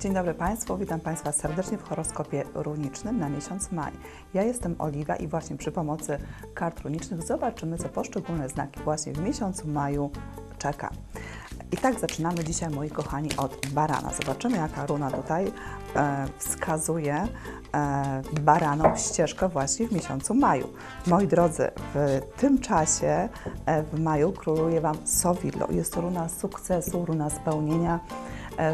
Dzień dobry Państwu, witam Państwa serdecznie w horoskopie runicznym na miesiąc maj. Ja jestem Oliwia i właśnie przy pomocy kart runicznych zobaczymy, co poszczególne znaki właśnie w miesiącu maju czeka. I tak zaczynamy dzisiaj, moi kochani, od barana. Zobaczymy, jaka runa tutaj e, wskazuje e, baraną ścieżkę właśnie w miesiącu maju. Moi drodzy, w tym czasie, e, w maju, króluje Wam Sowillo. Jest to runa sukcesu, runa spełnienia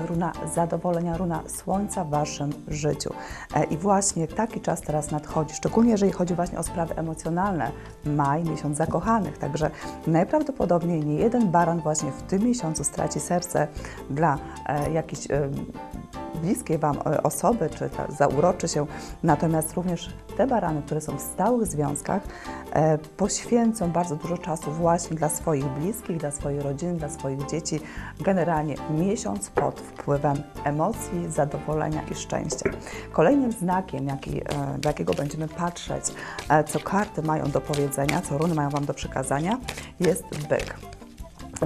runa zadowolenia, runa słońca w Waszym życiu. E, I właśnie taki czas teraz nadchodzi, szczególnie jeżeli chodzi właśnie o sprawy emocjonalne. Maj, miesiąc zakochanych, także najprawdopodobniej nie jeden baran właśnie w tym miesiącu straci serce dla e, jakiejś e, bliskiej Wam e, osoby, czy ta, zauroczy się. Natomiast również te barany, które są w stałych związkach, e, poświęcą bardzo dużo czasu właśnie dla swoich bliskich, dla swojej rodziny, dla swoich dzieci. Generalnie miesiąc pod wpływem emocji, zadowolenia i szczęścia. Kolejnym znakiem, jaki, e, do jakiego będziemy patrzeć, co karty mają do powiedzenia, co runy mają Wam do przekazania, jest byk.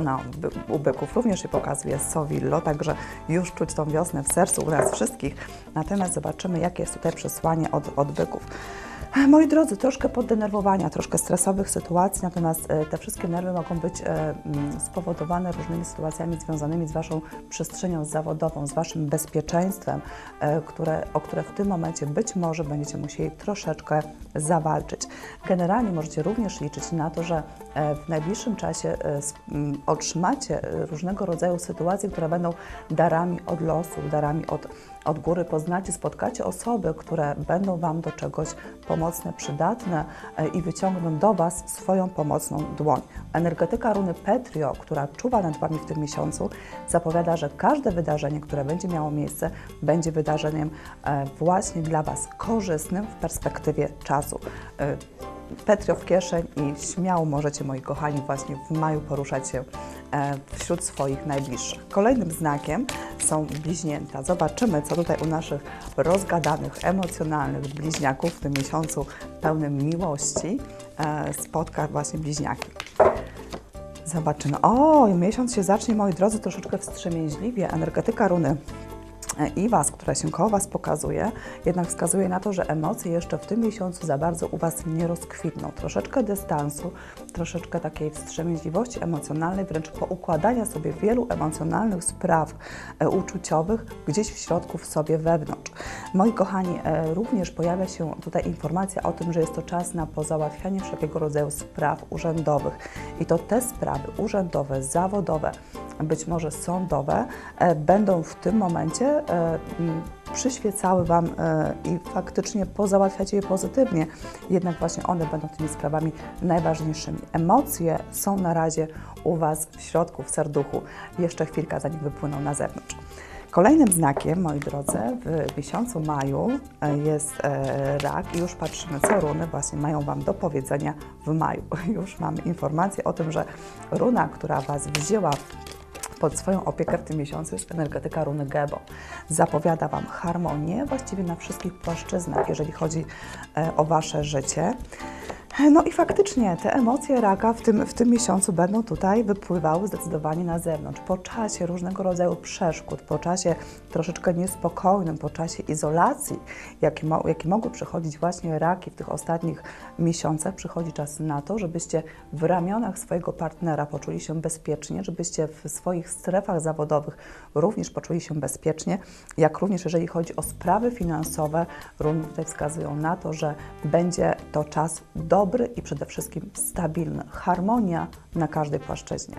No, u byków również się pokazuje Sowillo, także już czuć tą wiosnę w sercu u nas wszystkich. Natomiast zobaczymy, jakie jest tutaj przesłanie od, od byków. Moi drodzy, troszkę poddenerwowania, troszkę stresowych sytuacji, natomiast e, te wszystkie nerwy mogą być e, mm, spowodowane różnymi sytuacjami związanymi z Waszą przestrzenią zawodową, z Waszym bezpieczeństwem, e, które, o które w tym momencie być może będziecie musieli troszeczkę zawalczyć. Generalnie możecie również liczyć na to, że e, w najbliższym czasie e, s- m, otrzymacie e, różnego rodzaju sytuacje, które będą darami od losu, darami od, od góry. Poznacie, spotkacie osoby, które będą Wam do czegoś pomocne, przydatne e, i wyciągną do Was swoją pomocną dłoń. Energetyka runy Petrio, która czuwa nad Wami w tym miesiącu, zapowiada, że każde wydarzenie, które będzie miało miejsce, będzie wydarzeniem e, właśnie dla Was korzystnym w perspektywie czasu. E, Petrio w kieszeń i śmiało możecie, moi kochani, właśnie w maju poruszać się wśród swoich najbliższych. Kolejnym znakiem są bliźnięta. Zobaczymy, co tutaj u naszych rozgadanych, emocjonalnych bliźniaków w tym miesiącu pełnym miłości e, spotka właśnie bliźniaki. Zobaczymy. O, miesiąc się zacznie, moi drodzy, troszeczkę wstrzemięźliwie. Energetyka runy e, i Was, która się koło Was pokazuje, jednak wskazuje na to, że emocje jeszcze w tym miesiącu za bardzo u Was nie rozkwitną. Troszeczkę dystansu, troszeczkę takiej wstrzemięźliwości emocjonalnej, wręcz poukładania sobie wielu emocjonalnych spraw e, uczuciowych gdzieś w środku w sobie wewnątrz. Moi kochani, e, również pojawia się tutaj informacja o tym, że jest to czas na pozałatwianie wszelkiego rodzaju spraw urzędowych. I to te sprawy urzędowe, zawodowe, być może sądowe, e, będą w tym momencie e, przyświecały Wam e, i faktycznie pozałatwiacie je pozytywnie, jednak właśnie one będą tymi sprawami najważniejszymi. Emocje są na razie u Was w środku, w serduchu. Jeszcze chwilka, zanim wypłyną na zewnątrz. Kolejnym znakiem, moi drodzy, w miesiącu maju jest rak i już patrzymy, co runy właśnie mają Wam do powiedzenia w maju. Już mamy informację o tym, że runa, która Was wzięła pod swoją opiekę w tym miesiącu jest energetyka runy Gebo. Zapowiada Wam harmonię właściwie na wszystkich płaszczyznach, jeżeli chodzi e, o Wasze życie. No i faktycznie te emocje raka w tym, w tym miesiącu będą tutaj wypływały zdecydowanie na zewnątrz. Po czasie różnego rodzaju przeszkód, po czasie troszeczkę niespokojnym, po czasie izolacji, jaki, mo, jaki mogły przychodzić właśnie raki w tych ostatnich miesiącach, przychodzi czas na to, żebyście w ramionach swojego partnera poczuli się bezpiecznie, żebyście w swoich strefach zawodowych również poczuli się bezpiecznie, jak również jeżeli chodzi o sprawy finansowe, runy tutaj wskazują na to, że będzie to czas dobry i przede wszystkim stabilny. Harmonia na każdej płaszczyźnie.